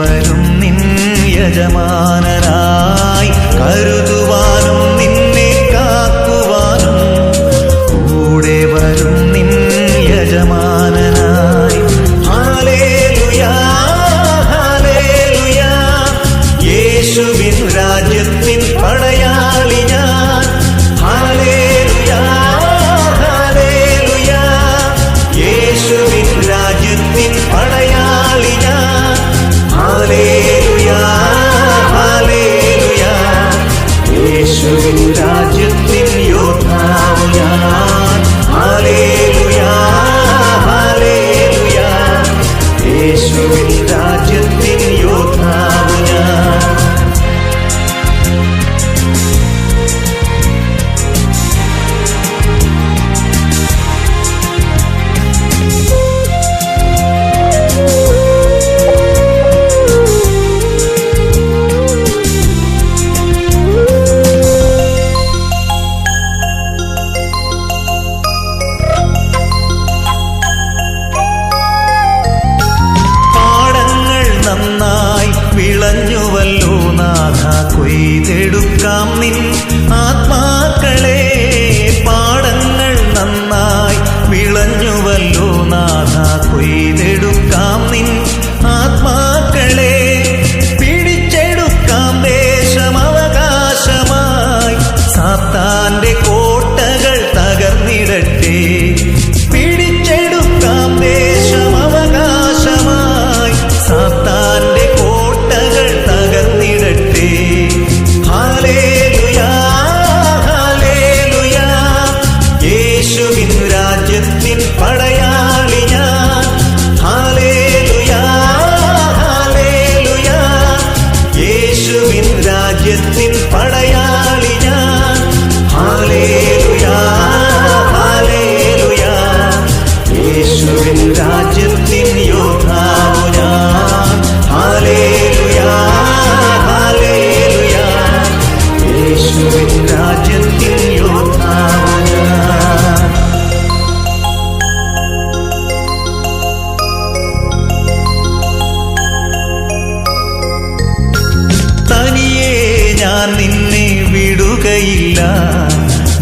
വരും നിൻ യജമാനായി കരുതുവാനും നിന്നെ കാക്കുവാനും കൂടെ വരും നിൻ യജമാനനായി. യേശുവിൻ രാജ്യത്തിൻ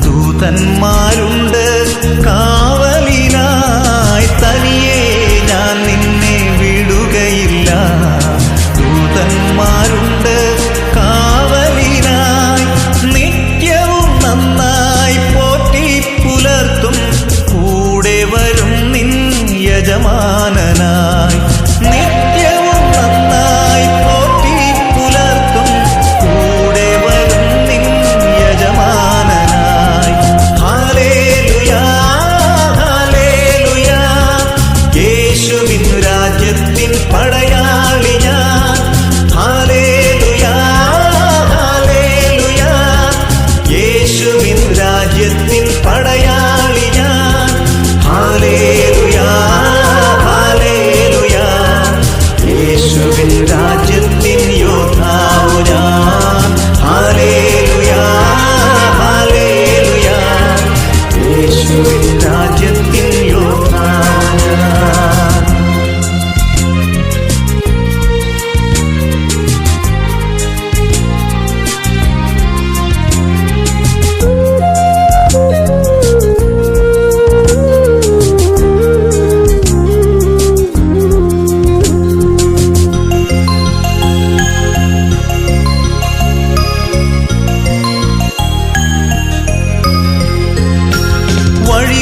ദൂതന്മാരുണ്ട്.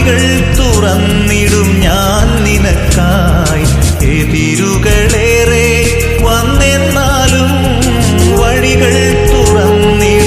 വഴികൾ തുറന്നിടും ഞാൻ നിനക്കായി. എതിരുകളേറെ വന്നെന്നാലും വഴികൾ തുറന്നിടും